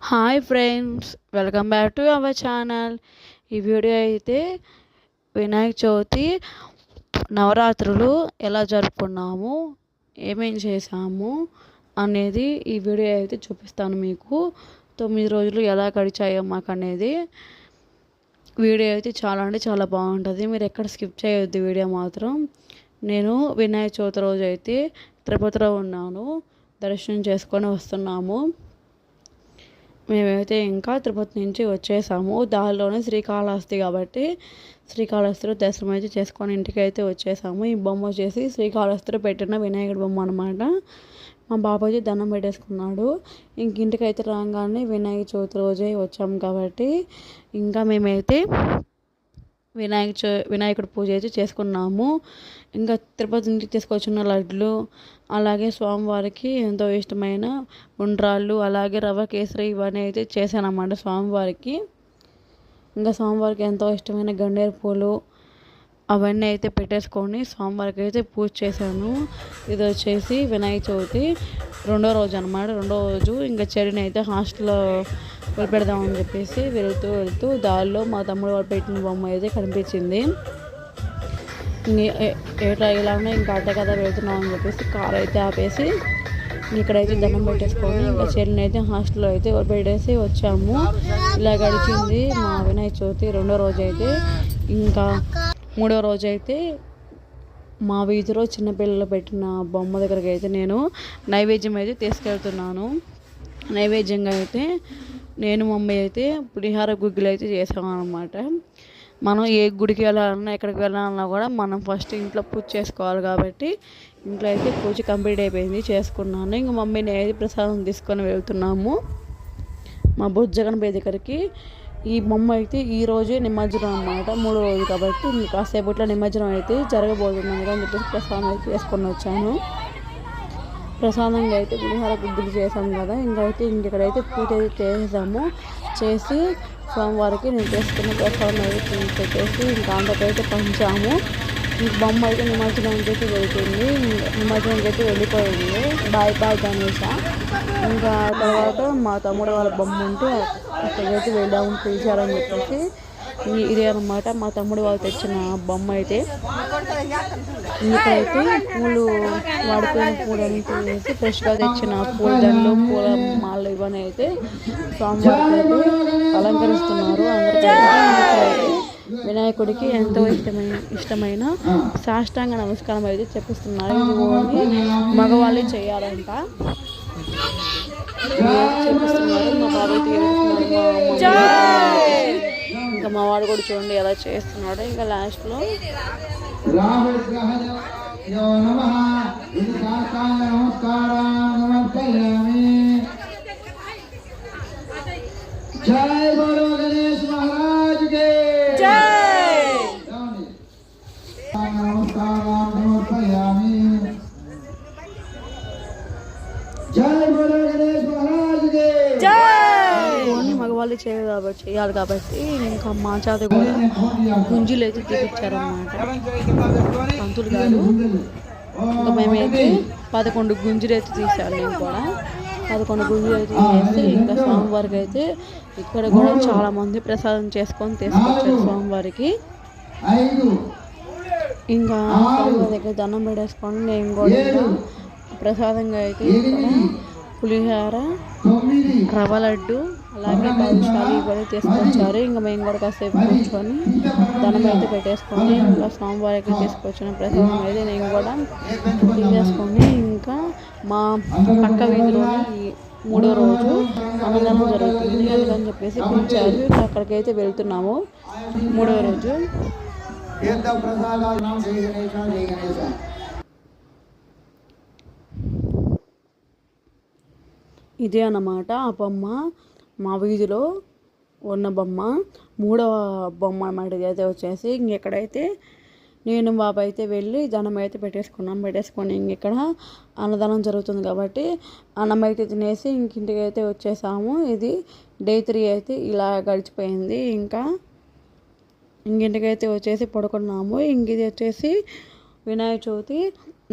Hi friends welcome back to our channel. ఈ video అయితే వినాయక చవితి నవరాత్రులు ఎలా జరుపుకున్నాము ఏమేం చేసాము అనేది ఈ వీడియో అయితే చూపిస్తాను మీకు. తొమ్మిది రోజులు ఎలా గడిచాయో మాకు అనేది వీడియో అయితే చాలా అంటే చాలా బాగుంటుంది. మీరు ఎక్కడ స్కిప్ చేయొద్దు వీడియో మాత్రం. నేను వినాయక చవితి రోజు అయితే తిరుపతిలో ఉన్నాను. దర్శనం చేసుకొని వస్తున్నాము. మేమైతే ఇంకా తిరుపతి నుంచి వచ్చేసాము. దారిలోనే శ్రీకాళహస్తి కాబట్టి శ్రీకాళహస్తిలో దర్శనం అయితే చేసుకొని ఇంటికి అయితే వచ్చేసాము. ఈ బొమ్మ వచ్చేసి శ్రీకాళహస్తిలో పెట్టిన వినాయకుడి బొమ్మ అనమాట మా బాబాజీ దండం పెట్టేసుకున్నాడు. ఇంక ఇంటికి అయితే రాగానే వినాయక చవితి రోజే వచ్చాము కాబట్టి ఇంకా మేమైతే వినాయక చ పూజ అయితే చేసుకున్నాము. ఇంకా తిరుపతి నుంచి తీసుకొచ్చిన లడ్లు అలాగే స్వామివారికి ఎంతో ఇష్టమైన ఉండ్రాళ్ళు అలాగే రవ్వ కేసరి ఇవన్నీ అయితే చేశానమాట స్వామివారికి. ఇంకా స్వామివారికి ఎంతో ఇష్టమైన గండేరు పూలు అవన్నీ అయితే పెట్టేసుకొని స్వామివారికి అయితే పూజ చేశాను. ఇది వచ్చేసి వినాయక చవితి రెండో రోజు అనమాట రెండో రోజు ఇంకా చెడుని అయితే హాస్టల్లో వదిలిపెడదామని చెప్పేసి వెళుతూ వెళుతూ దారిలో మా తమ్ముడు వాళ్ళు పెట్టిన బొమ్మ అయితే కనిపించింది. ఏట్లా ఇలానే ఇంకా అడ్డ కదా వెళ్తున్నాం అని చెప్పేసి కార్ అయితే ఆపేసి ఇక్కడైతే దండం పెట్టేసుకొని ఇంకా చెల్లిని అయితే హాస్టల్లో అయితే పెట్టేసి వచ్చాము. ఇలా గడిచింది మా వినాయక చవితి రెండో రోజు అయితే ఇంకా మూడో రోజు అయితే మా వీధిలో చిన్నపిల్లలు పెట్టిన బొమ్మ దగ్గరికి అయితే నేను నైవేద్యం అయితే తీసుకెళ్తున్నాను. నైవేద్యంగా అయితే నేను మమ్మీ అయితే పులిహార గుగ్గులు అయితే చేసామన్నమాట మనం ఏ గుడికి వెళ్ళాలన్నా ఎక్కడికి వెళ్ళాలన్నా కూడా మనం ఫస్ట్ ఇంట్లో పూజ చేసుకోవాలి కాబట్టి ఇంట్లో అయితే పూజ కంప్లీట్ అయిపోయింది చేసుకున్నాను. ఇంక మమ్మీ నేది ప్రసాదం తీసుకొని వెళ్తున్నాము. మా బుజ్జగనపై దగ్గరికి ఈ బొమ్మ అయితే ఈ రోజే నిమజ్జనం అనమాట మూడో రోజు కాబట్టి కాసేపట్లో నిమజ్జనం అయితే జరగబోతుంది అని చెప్పేసి ప్రసాదం అయితే చేసుకొని వచ్చాను. ప్రసాదంగా అయితే పులిహార బుద్ధులు చేసాం కదా. ఇంకైతే ఇంటికడైతే పూజ అయితే చేసాము చేసి స్వామివారికి నేను చేసుకున్న ప్రసాదం అయితే పెట్టేసి ఇంకా అందరికైతే పంచాము. బొమ్మ అయితే నిమజ్జనానికి అయితే వెళ్తుంది. నిమజ్జనానికి అయితే వెళ్ళిపోయింది. Bye bye Ganesha. ఇంకా తర్వాత మా తమ్ముడు వాళ్ళ బొమ్మ ఉంటే అక్కడికైతే వెళ్ళాము పిలిచారని చెప్పేసి ఇదే అనమాట మా తమ్ముడు వాళ్ళు తెచ్చిన బొమ్మ అయితే. ఇక్కడైతే పూలు వాడిపోయిన పూలు వేసి ఫ్రెష్గా తెచ్చిన పూల దండలు పూల మాలు ఇవన్నీ అయితే స్వామివారికి అయితే అలంకరిస్తున్నారు. అందరికీ వినాయకుడికి ఎంతో ఇష్టమైన ఇష్టమైన సాష్టాంగ నమస్కారం అయితే చెప్పిస్తున్నారు. ఇది ఓన్లీ మగవాళ్ళే చేయాలంట. చెప్పిస్తున్నారు. మా బాబాయ్ ఇంకా మా వాడు కూడా చూడండి ఎలా చేస్తున్నాడు. ఇంకా లాస్ట్లో జై బోలో గణేష్ మహారాజ్ కే జై నమస్కారం సమర్పయామి జై బోలో గణేష్ మహారాజ్ కే ఓన్లీ మగవాళ్ళు చేయాలి కాబట్టి చేయాలి కాబట్టి ఇంకా మా చేత కూడా గుంజులు అయితే తీపిచ్చారన్నమాట. పంతులు గారు. ఇంకా మేమైతే పదకొండు గుంజులు అయితే తీసాను నేను కూడా. పదకొండు గుంజులు అయితే చేసి ఇంకా స్వామివారికి అయితే ఇక్కడ కూడా చాలా మంది ప్రసాదం చేసుకొని తీసుకొచ్చారు స్వామివారికి. ఇంకా స్వామివారి దగ్గర దండం పెట్టేసుకొని నేను కూడా ప్రసాదంగా అయితే పులిహోర రవ రవ్వ లడ్డు అలాగే బాదుషాలు ఇవన్నీ తీసుకొచ్చారు. ఇంకా మేము కూడా కాసేపు కూర్చొని దండం అయితే పెట్టేసుకొని ఇంకా స్వామివారికి తీసుకొచ్చిన ప్రసాదం అయితే నేను కూడా తీసేసుకొని ఇంకా మా పక్క వీధిలోనే మూడో రోజు అన్నదానం జరుగుతుంది. అందుకని చెప్పేసి పిలిచారు ఇంకా అక్కడికైతే వెళ్తున్నాము. మూడో రోజు. ఇదే అన్నమాట. ఆ బొమ్మ మా వీధిలో ఉన్న బొమ్మ. మూడవ బొమ్మ అన్నమాట ఇదైతే వచ్చేసి. ఇంకెక్కడైతే నేను బాబు అయితే వెళ్ళి దండం అయితే పెట్టేసుకున్నాం. పెట్టేసుకొని ఇంకెక్కడ అన్నదానం జరుగుతుంది కాబట్టి అన్నం అయితే తినేసి ఇంకింటికి అయితే వచ్చేసాము. ఇది డే త్రీ అయితే ఇలా గడిచిపోయింది. ఇంకా ఇంకింటికైతే వచ్చేసి పడుకున్నాము. ఇంక ఇది వచ్చేసి వినాయక చవితి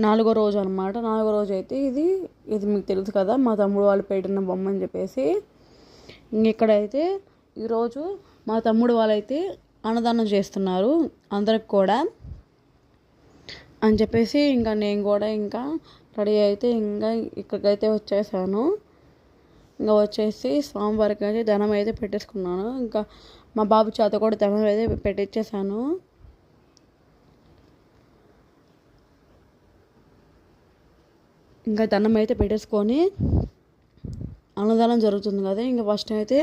నాలుగో రోజు అనమాట నాలుగో రోజు అయితే ఇది ఇది మీకు తెలుసు కదా మా తమ్ముడు వాళ్ళు పెట్టిన బొమ్మ అని చెప్పేసి. ఇక్కడైతే ఈరోజు మా తమ్ముడు వాళ్ళైతే అన్నదానం చేస్తున్నారు అందరికి కూడా అని చెప్పేసి ఇంకా నేను కూడా ఇంకా రెడీ అయితే ఇంకా ఇక్కడికైతే వచ్చేసాను. ఇంకా వచ్చేసి స్వామివారికి అయితే ధనం అయితే పెట్టేసుకున్నాను. ఇంకా మా బాబు చేత కూడా ధనం అయితే పెట్టించేసాను ఇంకా దండం అయితే పెట్టేసుకొని అన్నదానం జరుగుతుంది కదా. ఇంకా ఫస్ట్ అయితే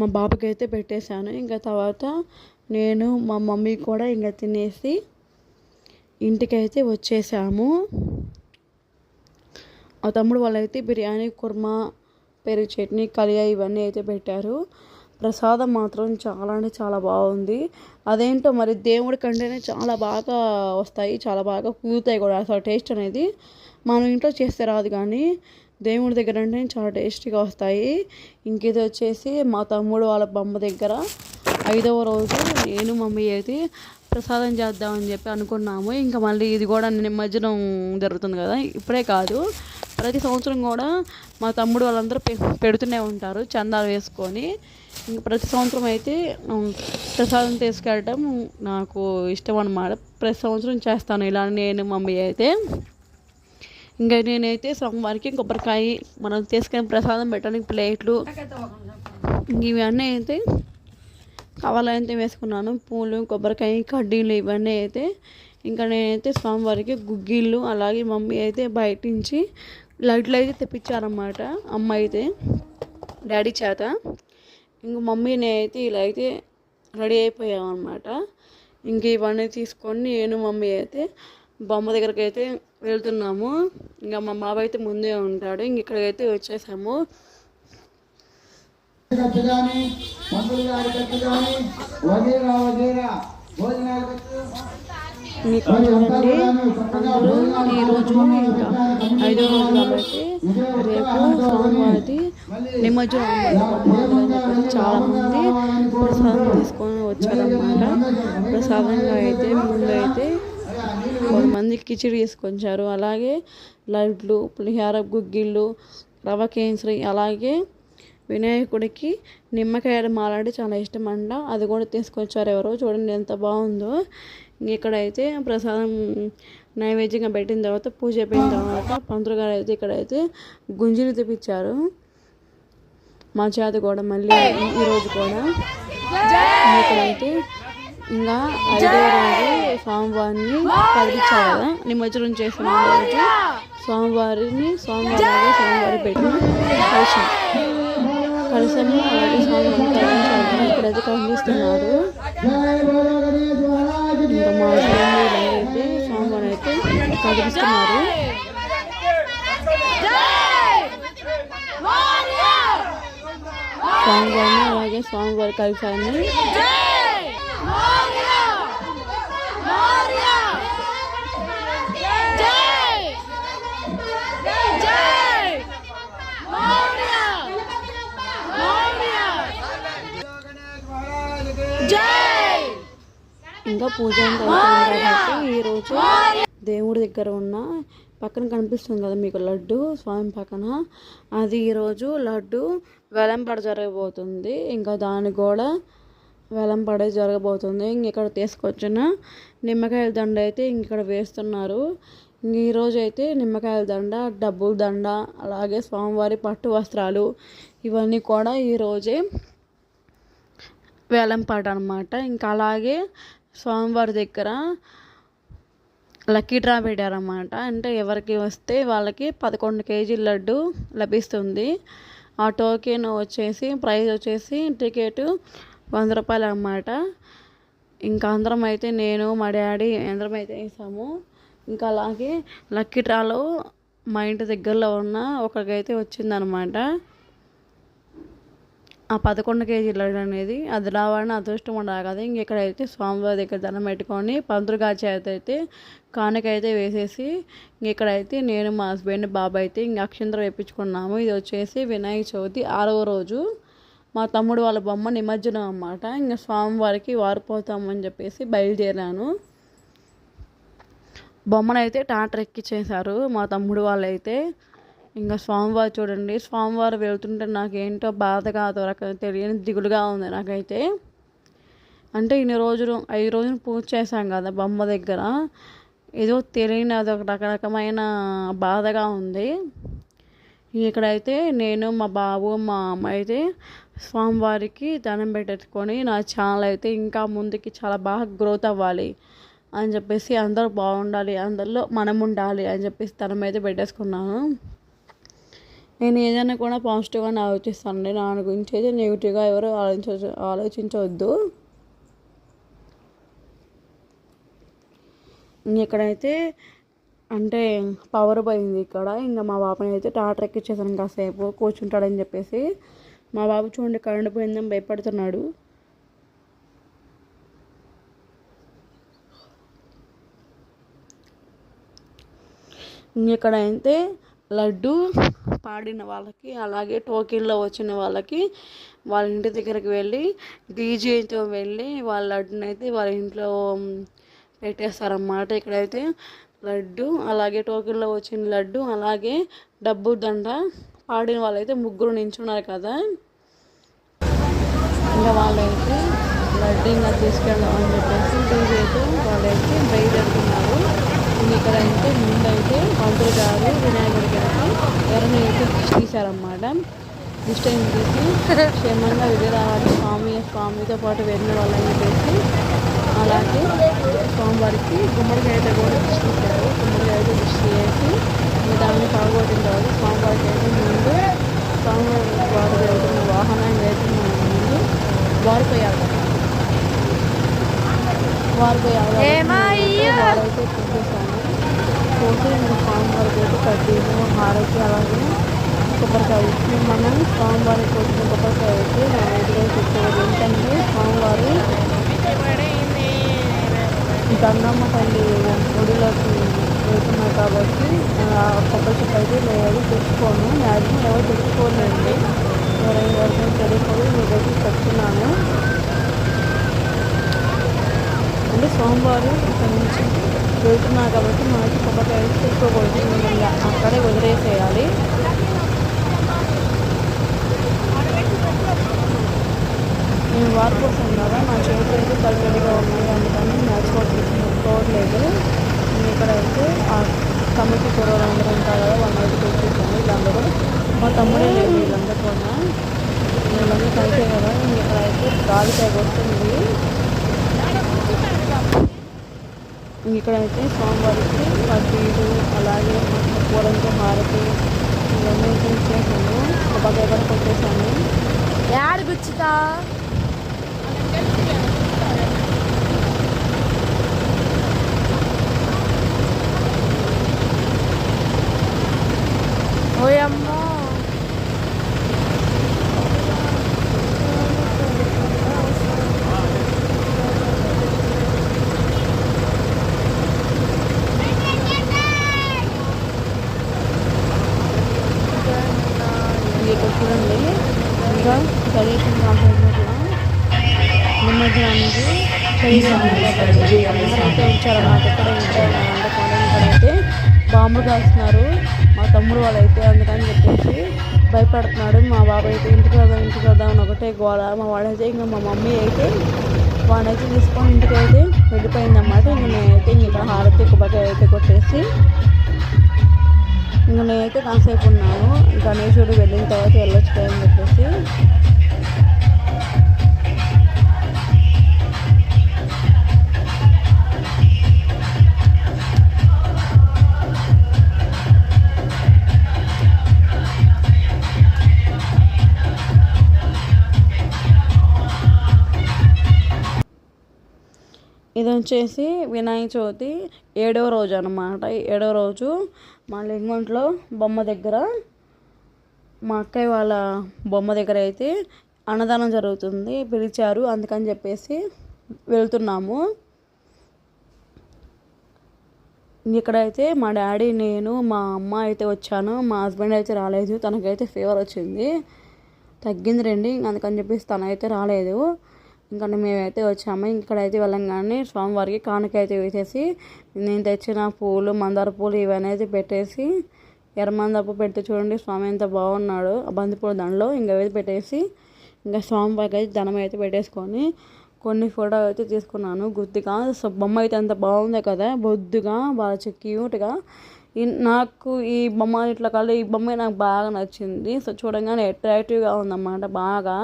మా బాబుకి అయితే పెట్టేశాను. ఇంకా తర్వాత నేను మా మమ్మీ కూడా ఇంకా తినేసి ఇంటికైతే వచ్చేసాము. ఆ తమ్ముడు వాళ్ళైతే బిర్యానీ కుర్మా పెరుగు చట్నీ కలియా ఇవన్నీ అయితే పెట్టారు. ప్రసాదం మాత్రం చాలా అంటే చాలా బాగుంది. అదేంటో మరి దేవుడి కంటేనే చాలా బాగా వస్తాయి చాలా బాగా కూతాయి కూడా. అసలు టేస్ట్ అనేది మనం ఇంట్లో చేస్తే రాదు కానీ దేవుడి దగ్గర అంటే చాలా టేస్టీగా వస్తాయి. ఇంకేది వచ్చేసి మా తమ్ముడు వాళ్ళ బొమ్మ దగ్గర ఐదవ రోజు నేను మమ్మీ అయితే ప్రసాదం చేద్దామని చెప్పి అనుకున్నాము. ఇంకా మళ్ళీ ఇది కూడా నిమజ్జనం జరుగుతుంది కదా ఇప్పుడే కాదు. ప్రతి సంవత్సరం కూడా మా తమ్ముడు వాళ్ళందరూ పె పెడుతూనే ఉంటారు చందాలు వేసుకొని. ప్రతి సంవత్సరం అయితే ప్రసాదం తీసుకెళ్ళటం నాకు ఇష్టం అన్నమాట. ప్రతి సంవత్సరం చేస్తాను ఇలా నేను మమ్మీ అయితే. ఇంకా నేనైతే సోమవారికి కొబ్బరికాయ మనం తీసుకునే ప్రసాదం పెట్టడానికి ప్లేట్లు. ఇవన్నీ అయితే కావాలంటే వేసుకున్నాను. పూలు కొబ్బరికాయ కడ్డీలు ఇవన్నీ అయితే ఇంకా నేనైతే స్వామివారికి గుగ్గిళ్ళు అలాగే మమ్మీ అయితే బయట నుంచి లైట్లు అయితే తెప్పించారన్నమాట అమ్మ అయితే డాడీ చేత. ఇంక మమ్మీ నేనైతే ఇలా అయితే రెడీ అయిపోయామన్నమాట. ఇంక ఇవన్నీ తీసుకొని నేను మమ్మీ అయితే బొమ్మ దగ్గరికి అయితే వెళ్తున్నాము. ఇంకా మా బాబు అయితే ముందే ఉంటాడు. ఇంక ఇక్కడికైతే వచ్చేసాము. ఖర్చు కానీ మందులు గారి ఖర్చు కానీ వగేరా వగేరా భోజనాలు ఖర్చు మీకు చూడండి అందరూ ఈరోజు ఇంకా ఐదో రోజు కాబట్టి రేపు సోమవారి నిమజ్జనం అన్నమాట చాలా మంది ప్రసాదం తీసుకొని వచ్చారన్నమాట. ప్రసాదంగా అయితే ముందైతే కొంతమంది కిచిడి తీసుకొచ్చారు అలాగే లడ్లు పులిహార గుగ్గిళ్ళు రవ కేసరి అలాగే వినాయకుడికి నిమ్మకాయ మాలంటే చాలా ఇష్టం అంట అది కూడా తీసుకొచ్చారు ఎవరో చూడండి ఎంత బాగుందో. ఇక్కడైతే ప్రసాదం నైవేద్యంగా పెట్టిన తర్వాత పూజ అయిపోయిన తర్వాత పంతులు గారు అయితే ఇక్కడైతే గుంజీలు తెప్పించారు. మా చేత కూడా మళ్ళీ ఈరోజు కూడా. ఇక్కడైతే ఇంకా ఐదో రోజు స్వామివారిని కదిలించారు కదా నిమజ్జనం చేసిన రోజు స్వామివారిని స్వామివారి స్వామివారి పెట్టి కలిసాం కలిసాము అలాగే స్వామివారిని కదిలించారు ఇక్కడైతే కనిపిస్తున్నారు. ఇంకా మా స్వామివారి అయితే స్వామివారిని అయితే కదిలిస్తున్నారు. స్వామివారిని అలాగే స్వామివారి కలిసాన్ని ఇంకా పూజ అంతా కాబట్టి ఈరోజు దేవుడి దగ్గర ఉన్న పక్కన కనిపిస్తుంది కదా మీకు లడ్డు స్వామి పక్కన అది ఈరోజు లడ్డు వెలంపడ జరగబోతుంది ఇంకా దానికి కూడా వెలంపడే జరగబోతుంది ఇంక ఇక్కడ తీసుకొచ్చిన నిమ్మకాయల దండ అయితే ఇంకా ఇక్కడ వేస్తున్నారు ఇంక ఈరోజు అయితే నిమ్మకాయల దండ డబ్బుల దండ అలాగే స్వామివారి పట్టు వస్త్రాలు ఇవన్నీ కూడా ఈరోజే వేలంపాట అనమాట ఇంకా అలాగే స్వామివారి దగ్గర లక్కీ డ్రా పెట్టారన్నమాట. అంటే ఎవరికి వస్తే వాళ్ళకి పదకొండు కేజీల లడ్డు లభిస్తుంది. ఆ టోకెన్ వచ్చేసి ప్రైజ్ వచ్చేసి టికెట్ వంద రూపాయలు అన్నమాట. ఇంకా అందరం అయితే నేను మా డాడీ అందరం అయితే వేసాము. ఇంకా అలాగే లక్కీ డ్రాలో మా ఇంటి దగ్గరలో ఉన్న ఒకరికైతే వచ్చిందనమాట ఆ పదకొండు కేజీలు లడ్డు అనేది అది రావాలని అదృష్టం ఉండాలి. కదా ఇంకెక్కడైతే స్వామివారి దగ్గర దండం పెట్టుకొని పంతులు గారి చేత అయితే కానుకైతే వేసేసి ఇంకెక్కడైతే నేను మా హస్బెండ్ బాబాయ్ అయితే ఇంక అక్షంతరం వేయించుకున్నాము ఇది వచ్చేసి వినాయక చవితి ఆరవ రోజు మా తమ్ముడు వాళ్ళ బొమ్మ నిమజ్జనం అన్నమాట. ఇంకా స్వామివారికి వారిపోతామని చెప్పేసి బయలుదేరాను. బొమ్మనైతే టాటర్ ఎక్కిచ్చేశారు మా తమ్ముడు వాళ్ళైతే. ఇంకా స్వామివారు చూడండి. స్వామివారు వెళ్తుంటే నాకేంటో బాధగా అదో రకం తెలియని దిగులుగా ఉంది నాకైతే. అంటే ఇన్ని రోజులు ఐదు రోజులు పూజ చేశాం కదా బొమ్మ దగ్గర. ఏదో తెలియని అదొక రకరకమైన బాధగా ఉంది. ఇక్కడైతే నేను మా బాబు మా అమ్మ అయితే స్వామివారికి దండం పెట్టేసుకొని నా ఛానల్ అయితే ఇంకా ముందుకి చాలా బాగా గ్రోత్ అవ్వాలి అని చెప్పేసి అందరూ బాగుండాలి అందరిలో మనం ఉండాలి అని చెప్పేసి దండం అయితే పెట్టేసుకున్నాను. నేను ఏదైనా కూడా పాజిటివ్గానే ఆలోచిస్తానండి నా గురించి అయితే నెగిటివ్గా ఎవరు ఆలోచించ ఆలోచించవద్దు. ఇక్కడైతే అంటే పవర్ పోయింది ఇక్కడ ఇంకా మా బాబుని అయితే టాటర్ ఎక్కిచ్చేసాను కాసేపు కూర్చుంటాడని చెప్పేసి. మా బాబు చూడండి కరెంట్ పోయిందని భయపడుతున్నాడు. ఇక్కడ అయితే లడ్డు పాడిన వాళ్ళకి అలాగే టోకెన్లో వచ్చిన వాళ్ళకి వాళ్ళ ఇంటి దగ్గరికి వెళ్ళి డీజేతో వెళ్ళి వాళ్ళ లడ్డుని అయితే వాళ్ళ ఇంట్లో పెట్టేస్తారన్నమాట. ఇక్కడైతే లడ్డు అలాగే టోకెన్లో వచ్చిన లడ్డు అలాగే డబ్బు దండ పాడిన వాళ్ళైతే ముగ్గురు నించున్నారు కదా. ఇంకా వాళ్ళైతే లడ్డు ఇంకా తీసుకెళ్దామని చెప్పేసి డీజేతో వాళ్ళైతే బయలుదేరుతున్నారు. ఇక్కడ అయితే ముందైతే పంతులు గారు వినాయకుడి గారికి ఎవరిని అయితే తీశారన్నమాట. దిష్టి తీసి క్షేమంగా వెళ్ళి రావాలి స్వామి స్వామితో పాటు వెళ్ళిన వాళ్ళని చెప్పేసి అలాగే స్వామివారికి గుమ్మడికాయ అయితే కూడా దిష్టి తీశారు. గుమ్మడికాయ అయితే దిష్టి చేసి దాన్ని పగబట్టిన తర్వాత స్వామివారికి అయితే ముందు స్వామివారి వారు వెళ్తున్న వాహనాన్ని వెళ్తున్న ముందు వారిపోయారు వారిపోయారు వారైతే చూసేసాను పోతే ఇంకా స్వామివారికి అయితే కడ్డీలు హారతి అలాగే కొబ్బరికాయ ఇచ్చి మనం స్వామివారి వచ్చిన కొబ్బరికాయ అయితే నా ఎదురుగా చెప్పేది ఏంటంటే స్వామివారు గంగమ్మ తల్లి గుడిలోకి వెళ్తున్నాయి కాబట్టి కొబ్బరి చెట్టు అయితే లేదు తెచ్చుకోను. మ్యాక్సిమం ఎవరు తెచ్చుకోలేండి ఎవరైనా ఎవరికైనా మీ దగ్గర చెప్తున్నాను. అంటే సోమవారం ఇక్కడ నుంచి వెళ్తున్నా కాబట్టి మనకి కొబ్బరికాయ తీసుకోకూడదు ఇంకా అక్కడే వదిలేసేయాలి. నేను వార్ కోసం కదా నా చేతులు అయితే తడిగా ఉన్నాయి అందుకని నడుచుకోవట్లేదు ముట్టుకోవట్లేదు నేను ఇక్కడైతే ఆ కమిటీ కూరలు అందరూ ఉంటారు కదా వాళ్ళైతే తెచ్చేసాను వీళ్ళందరూ మా తమ్ముడే లేదు వీళ్ళందరూ కూడా. వీళ్ళందరూ కలిసే కదా. నేను ఇక్కడైతే గాలికాయ వస్తుంది ఇక్కడైతే స్వామివారికి పట్టీలు అలాగే పూలంతో హారతి ఇవన్నీ అయితే ఇచ్చేసాను దగ్గర కొట్టేసాము. కొట్టేసాను యాడ గుచ్చుతా ఓయమ్మో. భయపడుతున్నాడు మా బాబాయ్ అయితే ఇంటికి వెళ్దాం ఇంటికి వెళ్దాం అని ఒకటే గోల. మా వాడైతే ఇంకా మా మమ్మీ అయితే వాడైతే తీసుకొని ఇంటికి అయితే వెళ్ళిపోయిందన్నమాట. ఇంక నేనైతే ఇంకా హారతి కొబ్బరికాయ అయితే కొట్టేసి ఇంకా నేనైతే కాసేపు ఉన్నాను. గణేశుడు వెళ్ళిన తర్వాత వెళ్ళొచ్చు అని చెప్పేసి వచ్చేసి వినాయక చవితి ఏడవ రోజు అనమాట ఏడవ రోజు మా లింగంట్లో బొమ్మ దగ్గర మా అక్కయ్య వాళ్ళ బొమ్మ దగ్గర అయితే అన్నదానం జరుగుతుంది. పిలిచారు. అందుకని చెప్పేసి వెళ్తున్నాము. ఇక్కడైతే మా డాడీ నేను మా అమ్మ అయితే వచ్చాను. మా హస్బెండ్ అయితే రాలేదు. తనకైతే ఫీవర్ వచ్చింది. తగ్గింది రండి. అందుకని చెప్పేసి తనైతే రాలేదు. ఇంకా మేమైతే వచ్చాము. ఇక్కడైతే వెళ్ళంగానే స్వామివారికి కానుక అయితే వేసేసి నేను తెచ్చిన పూలు మందార పూలు ఇవన్నీ పెట్టేసి ఎర్రమందపు పెడితే చూడండి స్వామి ఎంత బాగున్నాడు. ఆ బంతిపూల దండలో ఇంకా అయితే పెట్టేసి ఇంకా స్వామి వారికి అయితే దండం అయితే పెట్టేసుకొని కొన్ని ఫోటో అయితే తీసుకున్నాను. గుర్తుగా సో బొమ్మ అయితే అంత బాగుంది కదా. బొద్దుగా బాగా క్యూట్గా. నాకు ఈ బొమ్మ ఇట్లా కాదు ఈ బొమ్మ నాకు బాగా నచ్చింది. సో చూడంగానే అట్రాక్టివ్గా ఉందన్నమాట బాగా.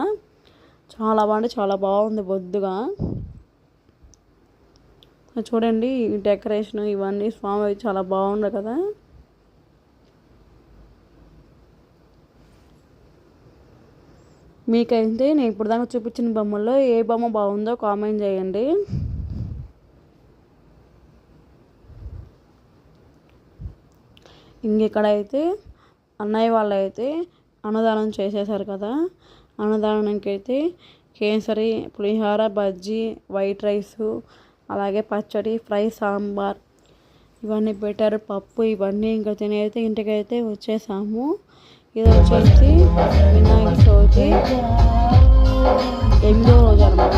చాలా బాగుంటే చాలా బాగుంది బొద్దుగా. చూడండి డెకరేషన్ ఇవన్నీ స్వామి చాలా బాగుంది కదా. మీకైతే నేను ఇప్పుడు దాకా చూపించిన బొమ్మల్లో ఏ బొమ్మ బాగుందో కామెంట్ చేయండి. ఇంకెక్కడైతే అన్నయ్య వాళ్ళు అయితే అన్నదానం చేసేసారు కదా. అన్నదానానికి అయితే కేసరి పులిహోర బజ్జీ వైట్ రైసు అలాగే పచ్చడి ఫ్రై సాంబార్ ఇవన్నీ పెట్టారు. పప్పు ఇవన్నీ ఇంకా తినైతే ఇంటికైతే వచ్చేసాము. ఇది వచ్చేసి వినాయక చవితి ఎనిమిదో రోజు అనమాట